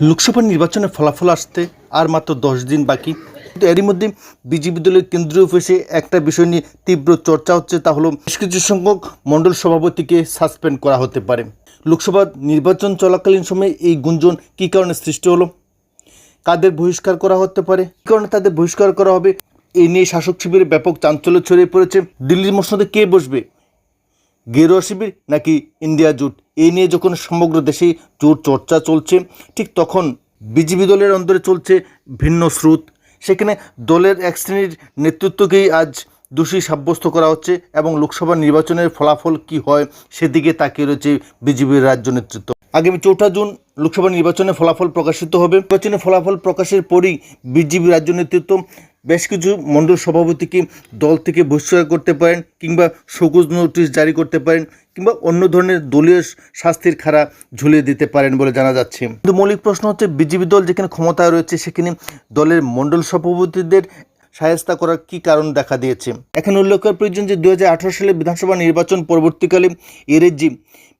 লোকসভা নির্বাচনের ফলাফল আসতে আর মাত্র দশ দিন বাকি। কিন্তু এরই মধ্যে বিজেপি দলের কেন্দ্রীয় অফিসে একটা বিষয় নিয়ে তীব্র চর্চা হচ্ছে তা হলো বেশ কিছু সংখ্যক মণ্ডল সভাপতিকে সাসপেন্ড করা হতে পারে। লোকসভা নির্বাচন চলাকালীন সময়ে এই গুঞ্জন কী কারণে সৃষ্টি হলো? কাদের বহিষ্কার করা হতে পারে? কী কারণে তাদের বহিষ্কার করা হবে? এই নিয়ে শাসক শিবিরে ব্যাপক চাঞ্চল্য ছড়িয়ে পড়েছে। দিল্লির মসনদে কে বসবে? গেরুয়া শিবির নাকি ইন্ডিয়া জোট? এই নিয়ে যখন সমগ্র দেশেই জোর চর্চা চলছে, ঠিক তখন বিজেপি দলের অন্তরে চলছে ভিন্ন স্রোত। সেখানে দলের এক শ্রেণির নেতৃত্বকেই আজ দোষী সাব্যস্ত করা হচ্ছে এবং লোকসভা নির্বাচনের ফলাফল কি হয় সেদিকে তাকিয়ে রয়েছে বিজেপির রাজ্য নেতৃত্ব। আগামী চৌঠা জুন লোকসভা নির্বাচনের ফলাফল প্রকাশিত হবে। নির্বাচনের ফলাফল প্রকাশের পরই বিজেপি রাজ্য নেতৃত্ব বেশ কিছু মণ্ডল সভাপতিকে দল থেকে বহিষ্কার করতে পারেন কিংবা সবুজ নোটিশ জারি করতে পারেন কিংবা অন্য ধরনের দলীয় শাস্তির খাড়া ঝুলিয়ে দিতে পারেন বলে জানা যাচ্ছে। কিন্তু মৌলিক প্রশ্ন হচ্ছে, বিজেপি দল যেখানে ক্ষমতায় রয়েছে সেখানে দলের মণ্ডল সভাপতিদের সায়স্তা করার কি কারণ দেখা দিয়েছে? এখানে উল্লেখ করার প্রয়োজন যে দু হাজার আঠেরো সালে বিধানসভা নির্বাচন পরবর্তীকালে এর যে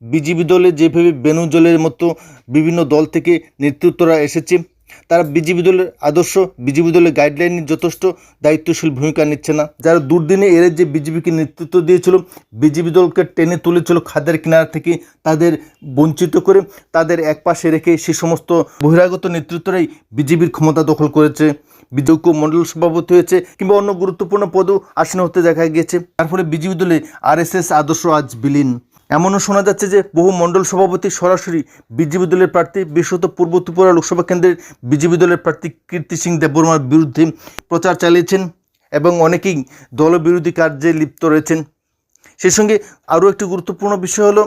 বিজেপি দলে যেভাবে বেনু জলের মতো বিভিন্ন দল থেকে নেতৃত্বরা এসেছে তারা বিজেপি দলের আদর্শ বিজেপি দলের গাইডলাইনে যথেষ্ট, দায়িত্বশীল ভূমিকা নিচ্ছে না। যারা দুর্দিনে এর যে বিজেপিকে নেতৃত্ব দিয়েছিল বিজেপি দলকে টেনে তুলেছিল খাদের কিনারা থেকে তাদের বঞ্চিত করে, তাদের এক পাশে রেখে সে সমস্ত বহিরাগত নেতৃত্বরাই বিজেপির ক্ষমতা দখল করেছে। বিযোগ্য মণ্ডল সভাপতি হয়েছে কিংবা অন্য গুরুত্বপূর্ণ পদও আসীন হতে দেখা গিয়েছে। তারপরে বিজেপি দলে আরএসএস আদর্শ আজ বিলীন। এমনও শোনা যাচ্ছে যে বহু মণ্ডল সভাপতি সরাসরি বিজেপি দলের প্রার্থী, বিশেষত পূর্ব ত্রিপুরা লোকসভা কেন্দ্রের বিজেপি দলের প্রার্থী কীর্তি সিং দেববর্মার বিরুদ্ধে প্রচার চালিয়েছেন এবং অনেকেই দলবিরোধী কার্যে লিপ্ত রয়েছেন। সেই সঙ্গে আরও একটি গুরুত্বপূর্ণ বিষয় হলো,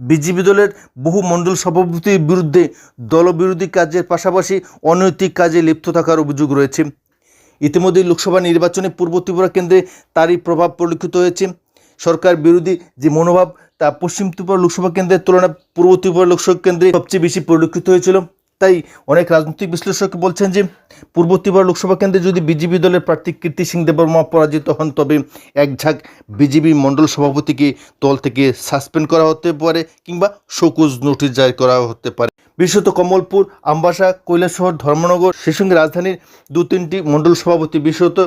বিজেপি দলের বহু মণ্ডল সভাপতির বিরুদ্ধে দলবিরোধী কাজের পাশাপাশি অনৈতিক কাজে লিপ্ত থাকার অভিযোগ রয়েছে। ইতিমধ্যেই লোকসভা নির্বাচনে পূর্ব ত্রিপুরা কেন্দ্রে তারই প্রভাব পরিলক্ষিত হয়েছে। সরকার বিরোধী যে মনোভাব তা পশ্চিম ত্রিপুরা লোকসভা কেন্দ্রের তুলনায় পূর্ব ত্রিপুরা লোকসভা কেন্দ্রে সবচেয়ে বেশি পরিলক্ষিত হয়েছিল। তাই অনেক রাজনৈতিক বিশ্লেষক বলছেন যে, পূর্ব ত্রিপুরা লোকসভা কেন্দ্রে যদি বিজেপি দলের প্রার্থী কীর্তি সিং দেববর্মা পরাজিত হন, তবে এক ঝাঁক বিজেপি মণ্ডল সভাপতিকে দল থেকে সাসপেন্ড করা হতে পারে কিংবা শোকজ নোটিশ জারি করা হতে পারে। বিশেষত কমলপুর, আমবাসা, কৈলাসহর, ধর্মনগর, সেই সঙ্গে রাজধানীর দু তিনটি মণ্ডল সভাপতি, বিশেষত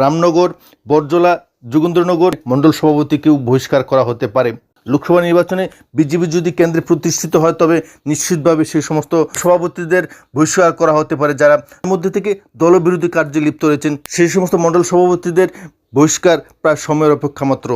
রামনগর বরজলা যোগেন্দ্রনগর মণ্ডল সভাপতিকেও বহিষ্কার করা হতে পারে। লোকসভা নির্বাচনে বিজেপি যদি কেন্দ্রে প্রতিষ্ঠিত হয়, তবে নিশ্চিতভাবে সেই সমস্ত সভাপতিদের বহিষ্কার করা হতে পারে। যারা মধ্যে থেকে দলবিরোধী কার্যে লিপ্ত রয়েছেন, সেই সমস্ত মণ্ডল সভাপতিদের বহিষ্কার প্রায় সময়ের অপেক্ষা মাত্র।